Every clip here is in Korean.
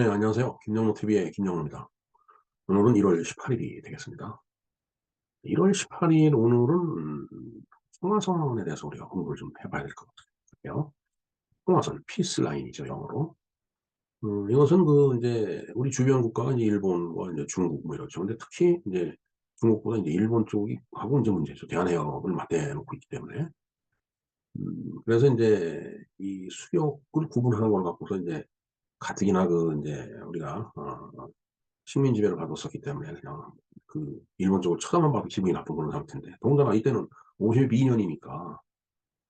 네, 안녕하세요. 김영로 TV의 김영로입니다. 오늘은 1월 18일이 되겠습니다. 1월 18일 오늘은 통화선에 대해서 우리가 공부를 좀 해봐야 될 것 같아요. 통화선, 피스 라인이죠, 영어로. 음, 이것은 그 이제 우리 주변 국가가 이제 일본과 이제 중국 뭐 이렇죠. 근데 특히 이제 중국보다 이제 일본 쪽이 하고 이제 문제죠. 대한해협을 맞대놓고 있기 때문에. 음, 그래서 이제 이 수역을 구분하는 걸 갖고서 이제 가뜩이나 그 이제 우리가 어, 식민 지배를 받았었기 때문에 그냥 그 일본 쪽을 쳐다만 봐도 기분이 나쁜 그런 상태인데 더군다나 이때는 52년이니까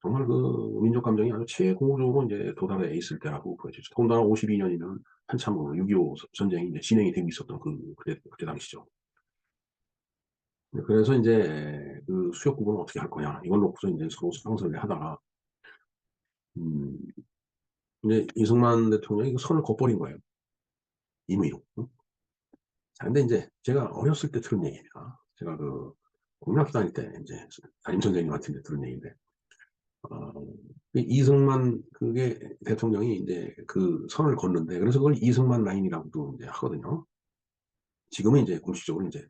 정말 그 민족 감정이 아주 최고조로 이제 도달해 있을 때라고 보여지죠. 더군다나 52년이면 한참 6.25그 전쟁이 이제 진행이 되고 있었던 그 그때 그때 당시죠. 그래서 이제 그 수역 구분을 어떻게 할 거냐 이걸 놓고서 이제 서로 상설을 하다가 음 이제 이승만 대통령이 그 선을 걷버린 거예요. 임의로. 응? 자, 근데 이제 제가 어렸을 때 들은 얘기입니다. 제가 그 공학교 다닐 때 이제 담임 선생님한테 이제 들은 얘기인데, 어, 이승만 그게 대통령이 이제 그 선을 걷는데, 그래서 그걸 이승만 라인이라고도 이제 하거든요. 지금은 이제 공식적으로 이제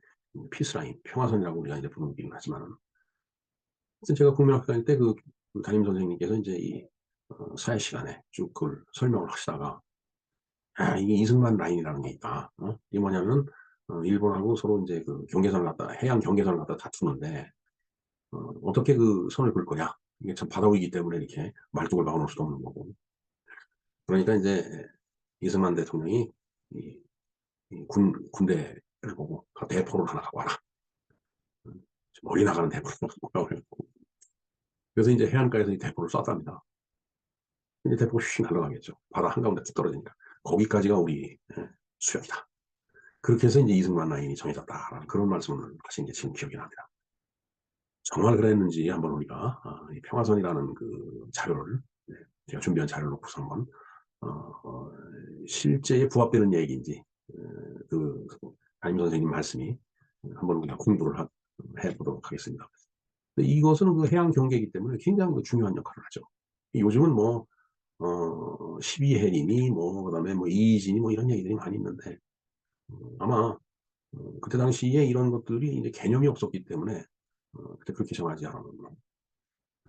피스 라인, 평화선이라고 우리가 이제 부르긴 하지만은. 제가 국민학교 다닐 때 그 담임 선생님께서 이제 이 어, 사회 시간에 쭉 그걸 설명을 하시다가 아, 이게 이승만 라인이라는 게 있다. 어? 이게 뭐냐면 어, 일본하고 서로 이제 그 경계선을 갖다 해양 경계선을 갖다 다투는데 어, 떻게그 선을 걸 거냐? 이게 참 바다 위기 때문에 이렇게 말뚝을 박아놓을 수도 없는 거고. 그러니까 이제 이승만 대통령이 이, 이 군, 군대를 보고 대포를 하나 갖고 와라. 머리 나가는 대포를 갖고 와라. 그래서 이제 해안가에서 이 대포를 쐈답니다. 이제 대포가 휙 날아가겠죠. 바다 한가운데 뚝 떨어지니까. 거기까지가 우리 예, 수역이다. 그렇게 해서 이제 이승만 라인이 정해졌다라는 그런 말씀을 하신 게 지금 기억이 납니다. 정말 그랬는지 한번 우리가 어, 평화선이라는 그 자료를 네, 제가 준비한 자료를 놓고서 한번 어, 어, 실제에 부합되는 얘기인지 어, 그 담임 선생님 말씀이 한번 우리가 공부를 하, 해보도록 하겠습니다. 이것은 그 해양 경계이기 때문에 굉장히 그 중요한 역할을 하죠. 요즘은 뭐 어, 12해림이 뭐, 그 다음에 뭐, 이진이 뭐 이런 얘기들이 많이 있는데, 어, 아마, 어, 그때 당시에 이런 것들이 이제 개념이 없었기 때문에, 어, 그때 그렇게 정하지 않았는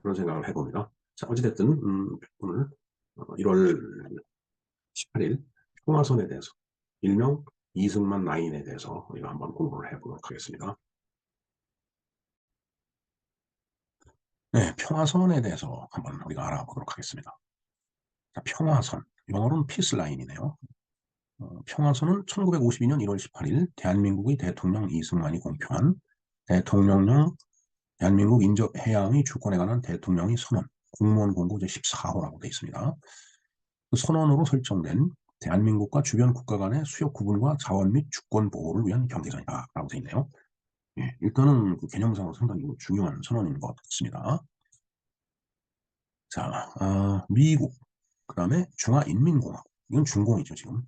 그런 생각을 해봅니다. 자, 어찌됐든, 음, 오늘, 어, 1월 18일 평화선에 대해서, 일명 이승만 라인에 대해서 우리가 한번 공부를 해보도록 하겠습니다. 네, 평화선에 대해서 한번 우리가 알아보도록 하겠습니다. 자, 평화선. 영어로는 피스라인이네요. 어, 평화선은 1952년 1월 18일 대한민국의 대통령 이승만이 공표한 대통령령 대한민국 인접 해양의 주권에 관한 대통령의 선언 공무원 공고 제14호라고 되어 있습니다. 그 선언으로 설정된 대한민국과 주변 국가 간의 수역 구분과 자원 및 주권 보호를 위한 경계선이다 라고 되어 있네요. 예, 일단은 그 개념상으로 상당히 중요한 선언인 것 같습니다. 자, 어, 미국 그 다음에 중화인민공화국. 이건 중공이죠, 지금.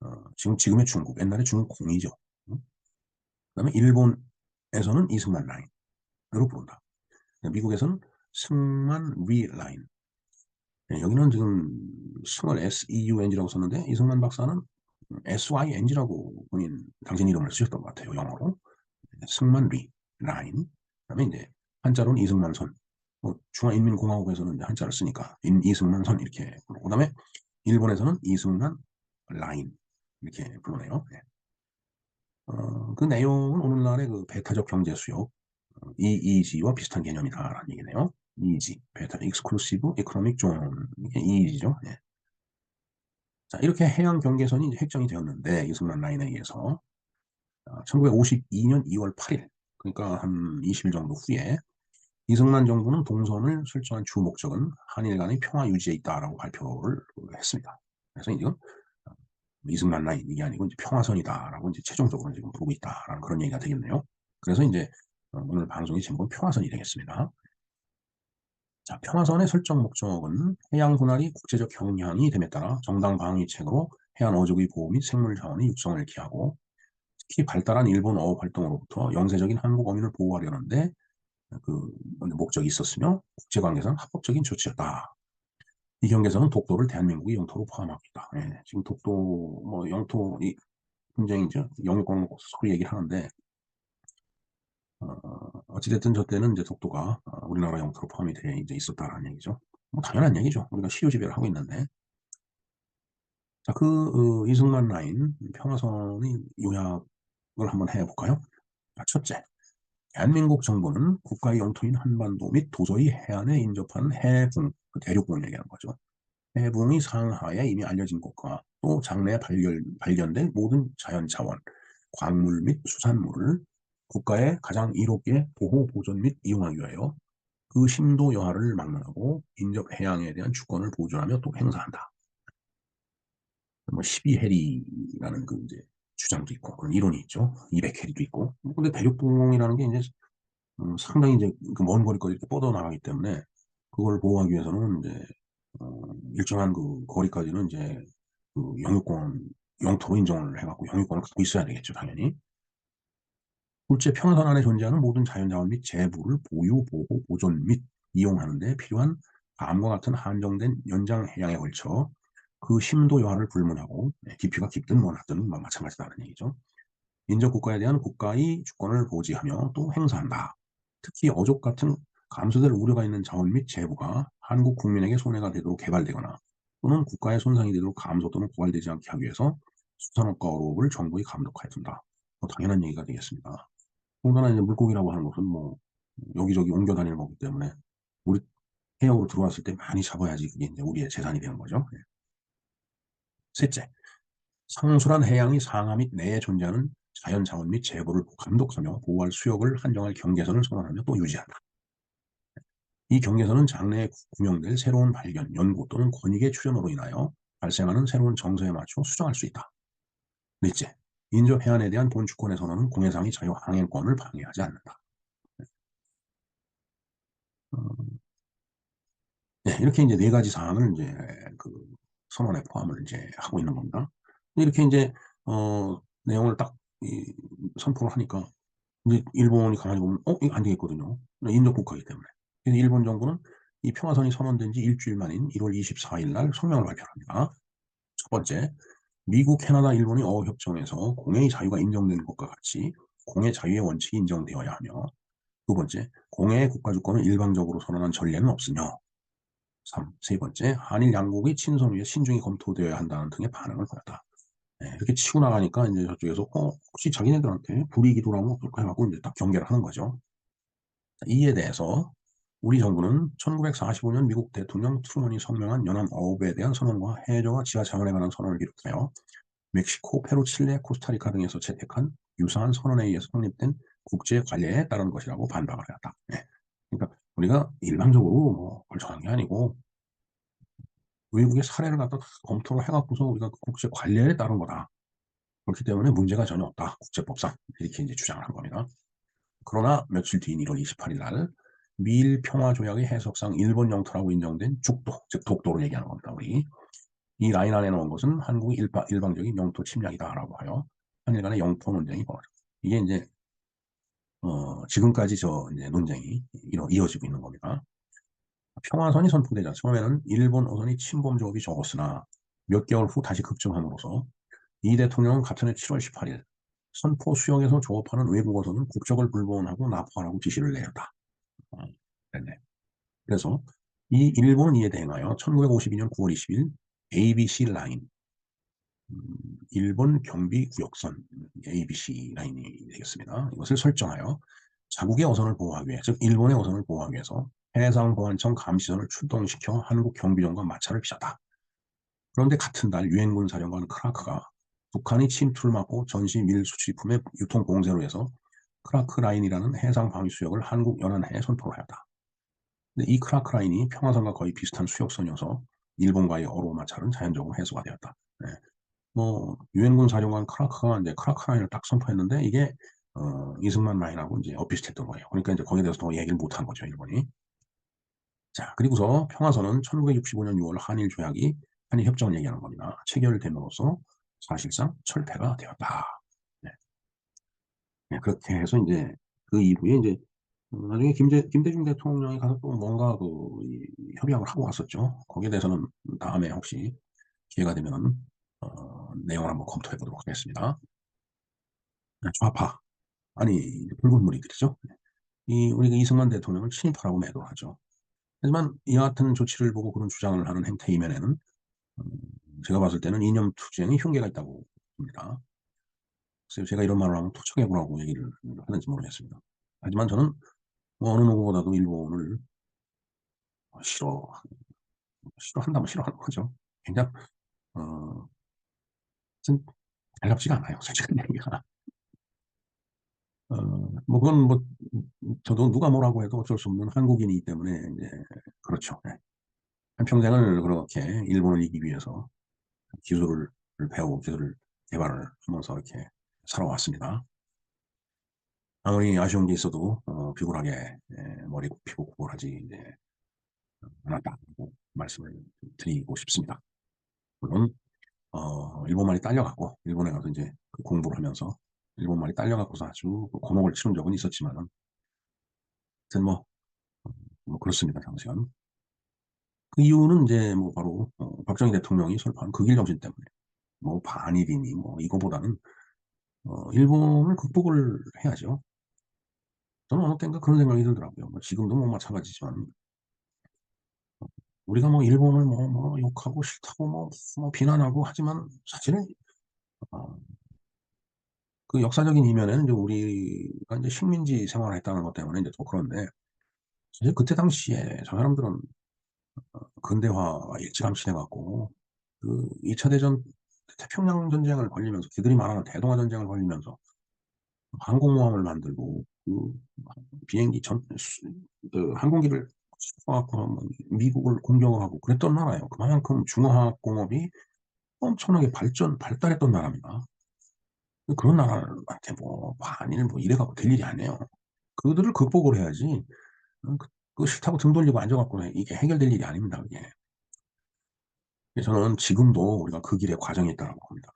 어, 지금, 지금의 중국. 옛날에 중공이죠. 응? 그 다음에 일본에서는 이승만 라인으로 부른다. 미국에서는 승만 위 라인. 네, 여기는 지금 승을 SEUNG라고 썼는데 이승만 박사는 SYNG라고 본인 당신 이름을 쓰셨던 것 같아요. 영어로. 승만 리 라인. 그 다음에 이제 한자로는 이승만 선. 뭐 중화인민공화국에서는 한자를 쓰니까 인, 이승만 선 이렇게 부르고 그 다음에 일본에서는 이승만 라인 이렇게 부르네요. 네. 어, 그 내용은 오늘날의 그 배타적 경제 수요 어, EEG와 비슷한 개념이다라는 얘기네요. EEG, 배타 익스클루시브 이코노믹 존 EEG죠. 네. 자 이렇게 해양 경계선이 이제 획정이 되었는데 이승만 라인에 의해서 1952년 2월 8일 그러니까 한 20일 정도 후에 이승만 정부는 동선을 설정한 주 목적은 한일 간의 평화 유지에 있다라고 발표를 했습니다. 그래서 이건 어, 이승만 라인 이게 아니고 이제 평화선이다라고 이제 최종적으로 지금 보고 있다라는 그런 얘기가 되겠네요. 그래서 이제 어, 오늘 방송의 제목은 평화선이 되겠습니다. 자, 평화선의 설정 목적은 해양 분할이 국제적 경향이 됨에 따라 정당 방위책으로 해안 어족의 보호 및 생물 자원의 육성을 기하고 특히 발달한 일본 어업 활동으로부터 영세적인 한국 어민을 보호하려는데 그 목적이 있었으며 국제관계상 합법적인 조치였다. 이 경계선은 독도를 대한민국의 영토로 포함하고 있다. 예, 지금 독도 뭐 영토 이 분쟁이죠. 영유권 소리 얘기를 하는데 어, 어찌됐든 저 때는 이제 독도가 어, 우리나라 영토로 포함이 돼 이제 있었다라는 얘기죠. 뭐 당연한 얘기죠. 우리가 시효지배를 하고 있는데 자, 그 어, 이승만 라인 평화선의 요약을 한번 해볼까요? 자, 첫째, 대한민국 정부는 국가의 영토인 한반도 및 도저히 해안에 인접한 해붕, 그 대륙붕을 얘기하는 거죠. 해붕이 상하에 이미 알려진 곳과 또 장래에 발견, 발견된 모든 자연자원, 광물 및 수산물을 국가의 가장 이롭게 보호, 보존 및 이용하기 위하여 그 심도 여하를 막론하고 인접 해양에 대한 주권을 보존하며 또 행사한다. 뭐 12해리라는 그 이제 주장도 있고 그런 이론이 있죠. 200해리도 있고. 근데 대륙붕이라는 게 이제 음, 상당히 이제 그 먼 거리까지 이렇게 뻗어 나가기 때문에 그걸 보호하기 위해서는 이제 어, 일정한 그 거리까지는 이제 그 영유권 영토로 인정을 해갖고 영유권을 갖고 있어야 되겠죠, 당연히. 둘째, 평화선 안에 존재하는 모든 자연자원 및 재부를 보유, 보호, 보존 및 이용하는 데 필요한 다음과 같은 한정된 연장 해양에 걸쳐 그 심도 여하를 불문하고 네, 깊이가 깊든 뭐 낮든 뭐 마찬가지다는 얘기죠. 인접 국가에 대한 국가의 주권을 보지하며 또 행사한다. 특히 어족 같은 감소될 우려가 있는 자원 및 재부가 한국 국민에게 손해가 되도록 개발되거나 또는 국가에 손상이 되도록 감소 또는 고갈되지 않게 하기 위해서 수산업과 어업을 정부의 감독하에 둔다. 뭐 당연한 얘기가 되겠습니다. 더군다나 이제 물고기라고 하는 것은 뭐 여기저기 옮겨 다니는 거기 때문에 우리 해역으로 들어왔을 때 많이 잡아야지 그게 이제 우리의 재산이 되는 거죠. 예. 셋째, 상술한 해양의 상하 및 내에 존재하는 자연자원 및 재고를 감독하며 보호할 수역을 한정할 경계선을 선언하며 또 유지한다. 이 경계선은 장래에 구명될 새로운 발견, 연구 또는 권익의 출현으로 인하여 발생하는 새로운 정서에 맞춰 수정할 수 있다. 넷째, 인접 해안에 대한 본주권의 선언은 공해상의 자유 항행권을 방해하지 않는다. 음, 네, 이렇게 이제 네 가지 사항을 이제 그 선언에 포함을 이제 하고 있는 겁니다. 이렇게 이제 어 내용을 딱 선포를 하니까 이제 일본이 가만히 보면 어 이거 안 되겠거든요. 인접 국가이기 때문에. 그래서 일본 정부는 이 평화선이 선언된 지 일주일 만인 1월 24일 날 성명을 발표합니다. 첫 번째, 미국, 캐나다, 일본의 어협정에서 공해의 자유가 인정되는 것과 같이 공해 자유의 원칙이 인정되어야 하며 두 번째, 공해의 국가주권을 일방적으로 선언한 전례는 없으며 3. 세 번째, 한일 양국의 친선 위에 신중히 검토되어야 한다는 등의 반응을 보였다. 네, 이렇게 치고 나가니까 이제 저쪽에서 어, 혹시 자기네들한테 불이익이 돌아오면 어떨까 해갖고 이제 딱 경계를 하는 거죠. 이에 대해서 우리 정부는 1945년 미국 대통령 트루먼이 성명한 연안 어업에 대한 선언과 해저와 지하 자원에 관한 선언을 비롯하여 멕시코, 페루, 칠레, 코스타리카 등에서 채택한 유사한 선언에 의해서 성립된 국제 관례에 따른 것이라고 반박을 하였다. 네. 그러니까 우리가 일방적으로 뭐 결정한 게 아니고 외국의 사례를 갖다 검토를 해갖고서 우리가 그 국제 관례에 따른 거다. 그렇기 때문에 문제가 전혀 없다. 국제법상 이렇게 이제 주장을 한 겁니다. 그러나 며칠 뒤인 1월 28일 날 미일 평화 조약의 해석상 일본 영토라고 인정된 죽도, 즉 독도를 얘기하는 겁니다. 우리 이 라인 안에 넣은 것은 한국의 일바, 일방적인 영토 침략이다라고 하여 한일 간의 영토 논쟁이 벌어져. 이게 이제 어, 지금까지 저 이제 논쟁이 이어지고 있는 겁니다. 평화선이 선포되자 처음에는 일본 어선이 침범 조업이 적었으나 몇 개월 후 다시 급증함으로써 이 대통령은 같은 해 7월 18일 선포 수역에서 조업하는 외국 어선은 국적을 불본하고 납포하라고 지시를 내렸다. 어, 네 그래서 이 일본은 이에 대응하여 1952년 9월 20일 ABC 라인 음, 일본 경비 구역선 ABC 라인이 되겠습니다. 이것을 설정하여 자국의 어선을 보호하기 위해 즉 일본의 어선을 보호하기 위해서 해상보안청 감시선을 출동시켜 한국 경비정과 마찰을 빚었다. 그런데 같은 달 유엔군 사령관 크라크가 북한이 침투를 막고 전시 밀 수출품의 유통 공세로 해서 크라크 라인이라는 해상 방위 수역을 한국 연안해에 선포를 하였다. 이 크라크 라인이 평화선과 거의 비슷한 수역선이어서 일본과의 어로 마찰은 자연적으로 해소가 되었다. 네. 뭐 유엔군 사령관 크라크가 이제 크라크 라인을 딱 선포했는데 이게 어, 이승만 라인하고 이제 엇비슷했던 거예요. 그러니까 이제 거기에 대해서 더 얘기를 못 한 거죠, 일본이. 자, 그리고서 평화선은 1965년 6월 한일 조약이 한일 협정을 얘기하는 겁니다. 체결됨으로써 사실상 철폐가 되었다. 네. 네, 그렇게 해서 이제 그 이후에 이제 음 나중에 김대 김대중 대통령이 가서 또 뭔가 그이 협약을 하고 왔었죠. 거기에 대해서는 다음에 혹시 기회가 되면은 어 내용을 한번 검토해 보도록 하겠습니다. 네 좌파 아니 붉은 무리들이죠. 이 우리 그 이승만 대통령을 친일파라고 매도를 하죠. 하지만 이 같은 조치를 보고 그런 주장을 하는 행태 이면에는 음 제가 봤을 때는 이념 투쟁의 흉계가 있다고 봅니다. 글쎄요. 제가 이런 말을 하면 토착애고라고 얘기를 하는지 모르겠습니다. 하지만 저는 뭐 어느 누구보다도 일본을 어 싫어 싫어한다면 싫어하는 거죠. 그냥 어 좀 달갑지가 않아요 솔직한 얘기가. 어 뭐 그건 뭐 저도 누가 뭐라고 해도 어쩔 수 없는 한국인이기 때문에 인제 그렇죠. 예. 한평생을 그렇게 일본을 이기기 위해서 기술을 배우고 기술을 개발을 하면서 이렇게 살아왔습니다. 아무리 아쉬운 게 있어도 어 비굴하게 예 머리 굽히고 구걸하지 이제 어 않았다고 말씀을 좀 드리고 싶습니다. 물론 어 일본말이 딸려 갖고 일본에 가서 인제 그 공부를 하면서 일본말이 딸려 갖고서 아주 그 곤혹을 치른 적은 있었지만은 하여튼 뭐어뭐 그렇습니다 당시에는. 그 이유는 인제 뭐 바로 어 박정희 대통령이 설파한 극일 정신 때문에 뭐 반일이니 뭐 이거보다는 어 일본을 극복을 해야죠. 저는 어느 땐가 그런 생각이 들더라고요. 뭐 지금도 뭐 마찬가지지만 어 우리가 뭐 일본을 뭐 뭐 욕하고 싫다고 뭐 뭐 비난하고 하지만 사실은 어 그 역사적인 이면에는 이제 우리가 인제 식민지 생활을 했다는 것 때문에 인제 또 그런데 사실 그때 당시에 저 사람들은 어 근대화가 일찌감치 돼 갖고 그 2차 대전 태평양 전쟁을 벌이면서 그들이 말하는 대동아 전쟁을 벌이면서 항공모함을 만들고 그막 비행기 전수그 항공기를 갖고 막 미국을 공격을 하고 그랬던 나라예요. 그만큼 중화학공업이 엄청나게 발전 발달했던 나라입니다. 그 그런 나라한테 뭐 반일 뭐 이래 갖고 될 일이 아니에요. 그들을 극복을 해야지 어그 싫다고 등 돌리고 앉아 갖고는 이게 해결될 일이 아닙니다 그게. 저는 지금도 우리가 그 길의 과정에 있다라고 봅니다.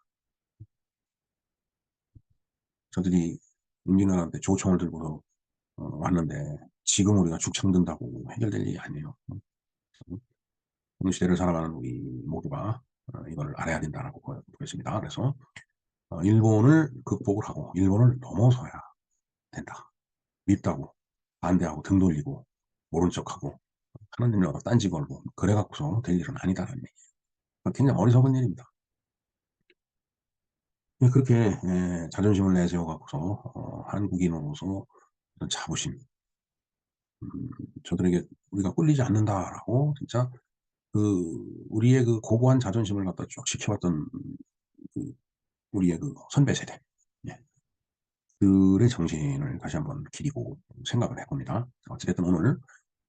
저들이 임진왜란 조총을 들고서 어 왔는데 지금 우리가 죽창 든다고 해결될 일이 아니에요. 음. 음. 시대를 살아가는 우리 모두가 어 이거를 알아야 된다라고 보 보겠습니다. 그래서 어 '일본을 극복을 하고 일본을 넘어서야 된다. 밉다고 반대하고 등 돌리고 모른 척하고 일마다 딴지 걸고 그래 갖고서 될 일은 아니다.'라는 얘기예요. 그 굉장히 어리석은 일입니다. 예 그렇게 예 자존심을 내세워 갖고서 어 한국인으로서 자부심 음' 저들에게 우리가 꿀리지 않는다.'라고 진짜 그 우리의 그 고고한 자존심을 갖다 쭉 지켜왔던 그 우리의 그 선배 세대 예 그들의 정신을 다시 한번 기리고 생각을 해 봅니다. 어찌 됐든 오늘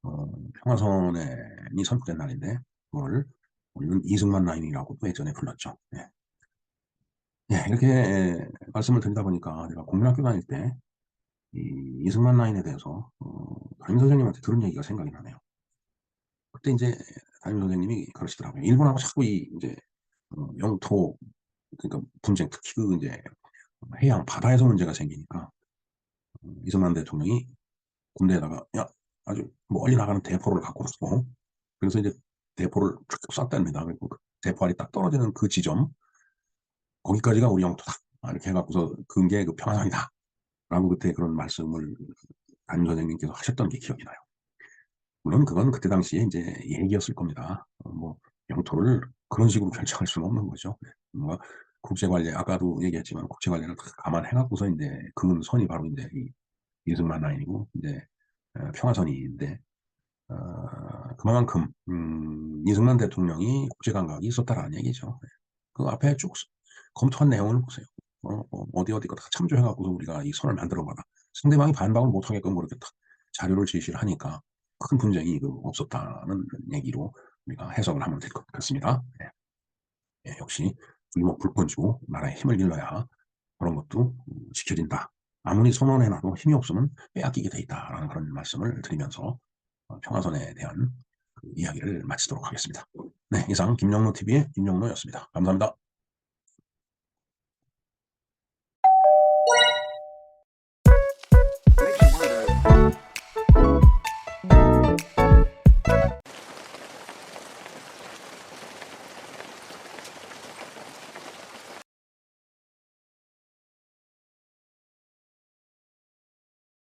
어 평화선언이 선포된 날인데 그거를 우리는 이승만 라인이라고도 예전에 불렀죠. 예. 예 이렇게 예 말씀을 드리다 보니까 제가 국민학교 다닐 때 이 이승만 라인에 대해서 어 담임 선생님한테 들은 얘기가 생각이 나네요. 그때 인제 담임 선생님이 그러시더라고요. 일본하고 자꾸 이 인제 어 영토 그러니까 분쟁 특히 그 인제 해양 바다에서 문제가 생기니까 어 이승만 대통령이 군대에다가 "야 아주 멀리 나가는 대포를 갖고 와서" 그래서 이제 대포를 쫙 쐈답니다. 그리고 그 대포알이 딱 떨어지는 그 지점 "거기까지가 우리 영토다." 막 이렇게 해 갖고서 "그게 그 평화선이다." 라고 그때 그런 말씀을 담임 선생님께서 하셨던 게 기억이 나요. 물론 그건 그때 당시에 인제 얘기였을 겁니다. 어뭐 영토를 그런 식으로 결정할 수는 없는 거죠. 네. 뭔가 국제 관례 아까도 얘기했지만 국제 관례를 다 감안해 갖고서 인제 그은 선이 바로 인제 이 이승만 라인이고 인제 어 평화선인데 어 그만큼 음 '이승만 대통령이 국제 감각이 있었다.'라는 얘기죠. 예. 그 앞에 쭉스 검토한 내용을 보세요. 어어 어디 어디 거다 참조해 갖고서 우리가 이 선을 만들어 봐라. 상대방이 반박을 못 하게끔 그렇게 탁 자료를 제시를 하니까 큰 분쟁이 그 없었다는 얘기로 우리가 해석을 하면 될 것 같습니다. 예. 예 역시 "이모 불 꺼지고 나라에 힘을 길러야 그런 것도 음 지켜진다. 아무리 선언해 놔도 힘이 없으면 빼앗기게 돼 있다."라는 그런 말씀을 드리면서 어 평화선언에 대한 그 이야기를 마치도록 하겠습니다. 네 이상 김영로 TV의 김영로였습니다. 감사합니다.